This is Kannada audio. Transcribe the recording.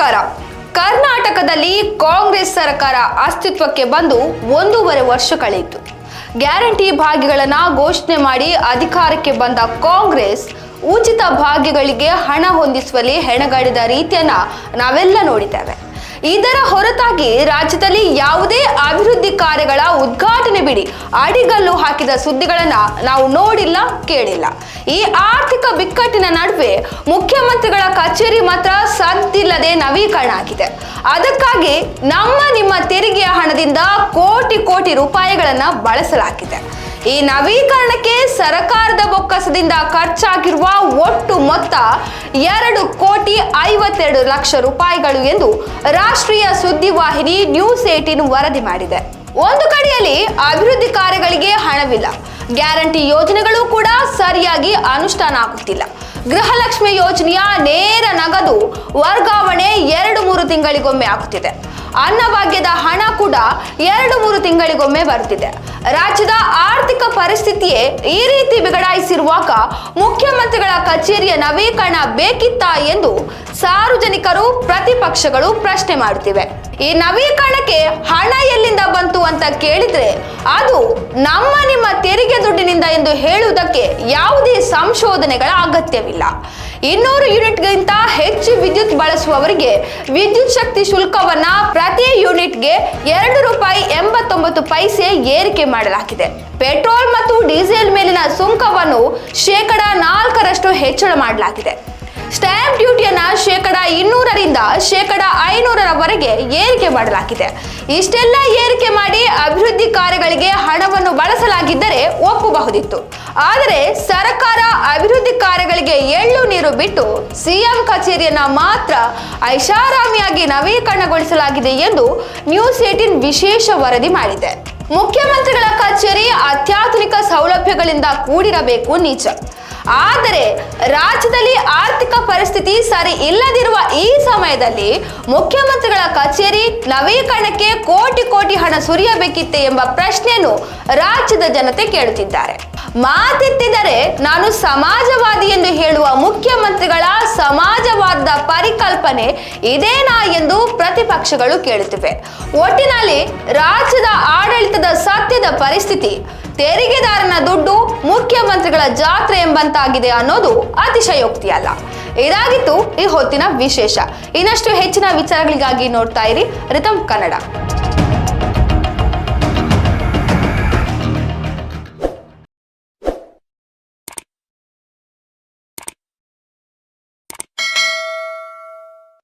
ನಮಸ್ಕಾರ ಕರ್ನಾಟಕದಲ್ಲಿ ಕಾಂಗ್ರೆಸ್ ಸರ್ಕಾರ ಅಸ್ತಿತ್ವಕ್ಕೆ ಬಂದು ಒಂದೂವರೆ ವರ್ಷ ಕಳೆಯಿತು ಗ್ಯಾರಂಟಿ ಭಾಗ್ಯಗಳನ್ನು ಘೋಷಣೆ ಮಾಡಿ ಅಧಿಕಾರಕ್ಕೆ ಬಂದ ಕಾಂಗ್ರೆಸ್ ಉಚಿತ ಭಾಗ್ಯಗಳಿಗೆ ಹಣ ಹೊಂದಿಸುವಲ್ಲಿ ಹೆಣಗಾಡಿದ ರೀತಿಯನ್ನ ನಾವೆಲ್ಲ ನೋಡಿದ್ದೇವೆ. ಇದರ ಹೊರತಾಗಿ ರಾಜ್ಯದಲ್ಲಿ ಯಾವುದೇ ಅಭಿವೃದ್ಧಿ ಕಾರ್ಯಗಳ ಉದ್ಘಾಟನೆ ಬಿಡಿ. ಅಡಿಗಲ್ಲು ಹಾಕಿದ ಸುದ್ದಿಗಳನ್ನ ನಾವು ನೋಡಿಲ್ಲ, ಕೇಳಿಲ್ಲ. ಈ ಆರ್ಥಿಕ ಬಿಕ್ಕಟ್ಟಿನ ನಡುವೆ ಮುಖ್ಯಮಂತ್ರಿಗಳ ಕಚೇರಿ ಮಾತ್ರ ಸದ್ದಿಲ್ಲದೆ ನವೀಕರಣ ಆಗಿದೆ. ಅದಕ್ಕಾಗಿ ನಮ್ಮ ನಿಮ್ಮ ತೆರಿಗೆಯ ಹಣದಿಂದ ಕೋಟಿ ಕೋಟಿ ರೂಪಾಯಿಗಳನ್ನ ಬಳಸಲಾಗಿದೆ. ಈ ನವೀಕರಣಕ್ಕೆ ಸರ್ಕಾರದ ಬೊಕ್ಕಸದಿಂದ ಖರ್ಚಾಗಿರುವ ಒಟ್ಟು ಮೊತ್ತ ಎರಡು ಕೋಟಿ ಐವತ್ತೆರಡು ಲಕ್ಷ ರೂಪಾಯಿಗಳು ಎಂದು ರಾಷ್ಟ್ರೀಯ ಸುದ್ದಿವಾಹಿನಿ ನ್ಯೂಸ್ ಏಟೀನ್ ವರದಿ ಮಾಡಿದೆ. ಒಂದು ಕಡೆಯಲ್ಲಿ ಅಭಿವೃದ್ಧಿ ಕಾರ್ಯಗಳಿಗೆ ಹಣವಿಲ್ಲ. ಗ್ಯಾರಂಟಿ ಯೋಜನೆಗಳು ಕೂಡ ಸರಿಯಾಗಿ ಅನುಷ್ಠಾನ ಆಗುತ್ತಿಲ್ಲ. ಗೃಹಲಕ್ಷ್ಮಿ ಯೋಜನೆಯ ನೇರ ನಗದು ವರ್ಗಾವಣೆ ಎರಡು ಮೂರು ತಿಂಗಳಿಗೊಮ್ಮೆ ಆಗುತ್ತಿದೆ. ಅನ್ನಭಾಗ್ಯದ ಹಣ ಕೂಡ ಎರಡು ಮೂರು ತಿಂಗಳಿಗೊಮ್ಮೆ ಬರ್ತಿದೆ ರಾಜ್ಯದ ಆರ್ಥಿಕ ಪರಿಸ್ಥಿತಿಯೇ ಈ ರೀತಿ ಬಿಗಡಾಯಿಸಿರುವಾಗ ಮುಖ್ಯಮಂತ್ರಿಗಳ ಕಚೇರಿಯ ನವೀಕರಣ ಬೇಕಿತ್ತಾ ಎಂದು ಸಾರ್ವಜನಿಕರು ಪ್ರತಿಪಕ್ಷಗಳು ಪ್ರಶ್ನೆ ಮಾಡುತ್ತಿವೆ. ಈ ನವೀಕರಣಕ್ಕೆ ಹಣ ಎಲ್ಲಿಂದ ಬಂತು ಅಂತ ಕೇಳಿದ್ರೆ ಅದು ನಮ್ಮ ತೆರಿಗೆ ದುಡ್ಡಿನಿಂದ ಎಂದು ಹೇಳುವುದಕ್ಕೆ ಯಾವುದೇ ಸಂಶೋಧನೆಗಳ ಅಗತ್ಯವಿಲ್ಲ. ಇನ್ನೂರು ಯೂನಿಟ್ಗಿಂತ ಹೆಚ್ಚು ವಿದ್ಯುತ್ ಬಳಸುವವರಿಗೆ ವಿದ್ಯುತ್ ಶಕ್ತಿ ಶುಲ್ಕವನ್ನ ಪ್ರತಿ ಯೂನಿಟ್ಗೆ ಎರಡು ರೂಪಾಯಿ ಎಂಬತ್ತೊಂಬತ್ತು ಪೈಸೆ ಏರಿಕೆ ಮಾಡಲಾಗಿದೆ. ಪೆಟ್ರೋಲ್ ಮತ್ತು ಡೀಸೆಲ್ ಮೇಲಿನ ಸುಂಕವನ್ನು ಶೇಕಡ ನಾಲ್ಕರಷ್ಟು ಹೆಚ್ಚಳ ಮಾಡಲಾಗಿದೆ. ಸ್ಟ್ಯಾಂಪ್ ಡ್ಯೂಟಿಯನ್ನು ಶೇಕಡ ಇನ್ನೂರರಿಂದ ಶೇಕಡ ಐನೂರರವರೆಗೆ ಏರಿಕೆ ಮಾಡಲಾಗಿದೆ. ಇಷ್ಟೆಲ್ಲ ಏರಿಕೆ ಮಾಡಿ ಅಭಿವೃದ್ಧಿ ಕಾರ್ಯಗಳಿಗೆ ಹಣವನ್ನು ಬಳಸಲಾಗಿದ್ದರೆ ಒಪ್ಪಬಹುದಿತ್ತು. ಆದರೆ ಸರ್ಕಾರ ಅಭಿವೃದ್ಧಿ ಕಾರ್ಯಗಳಿಗೆ ಎಳ್ಳು ನೀರು ಬಿಟ್ಟು ಸಿಎಂ ಕಚೇರಿಯನ್ನ ಮಾತ್ರ ಐಷಾರಾಮಿಯಾಗಿ ನವೀಕರಣಗೊಳಿಸಲಾಗಿದೆ ಎಂದು ನ್ಯೂಸ್ ಏಟಿನ್ ವಿಶೇಷ ವರದಿ ಮಾಡಿದೆ. ಮುಖ್ಯಮಂತ್ರಿಗಳ ಕಚೇರಿ ಅತ್ಯಾಧುನಿಕ ಸೌಲಭ್ಯಗಳಿಂದ ಕೂಡಿರಬೇಕು ನಿಜ ಆದರೆ ರಾಜ್ಯದಲ್ಲಿ ಆರ್ಥಿಕ ಪರಿಸ್ಥಿತಿ ಸರಿ ಇಲ್ಲದಿರುವ ಈ ಸಮಯದಲ್ಲಿ ಮುಖ್ಯಮಂತ್ರಿಗಳ ಕಚೇರಿ ನವೀಕರಣಕ್ಕೆ ಕೋಟಿ ಕೋಟಿ ಹಣ ಸುರಿಯಬೇಕಿತ್ತೆ ಎಂಬ ಪ್ರಶ್ನೆಯನ್ನು ರಾಜ್ಯದ ಜನತೆ ಕೇಳುತ್ತಿದ್ದಾರೆ. ಮಾತೆತ್ತಿದರೆ ನಾನು ಸಮಾಜವಾದಿ ಎಂದು ಹೇಳುವ ಮುಖ್ಯಮಂತ್ರಿಗಳ ಸಮಾಜವಾದದ ಪರಿಕಲ್ಪನೆ ಇದೇನಾ ಎಂದು ಪ್ರತಿಪಕ್ಷಗಳು ಕೇಳುತ್ತಿವೆ. ಒಟ್ಟಿನಲ್ಲಿ ರಾಜ್ಯದ ಆಡಳಿತದ ಸತ್ಯದ ಪರಿಸ್ಥಿತಿ ತೆರಿಗೆದಾರನ ದುಡ್ಡು ಮುಖ್ಯಮಂತ್ರಿಗಳ ಜಾತ್ರೆ ಎಂಬಂತಾಗಿದೆ ಅನ್ನೋದು ಅತಿಶಯೋಕ್ತಿಯಲ್ಲ. ಇದಾಗಿತ್ತು ಈ ಹೊತ್ತಿನ ವಿಶೇಷ. ಇನ್ನಷ್ಟು ಹೆಚ್ಚಿನ ವಿಚಾರಗಳಿಗಾಗಿ ನೋಡ್ತಾ ಇರಿ ರಿತಮ್ ಕನ್ನಡ.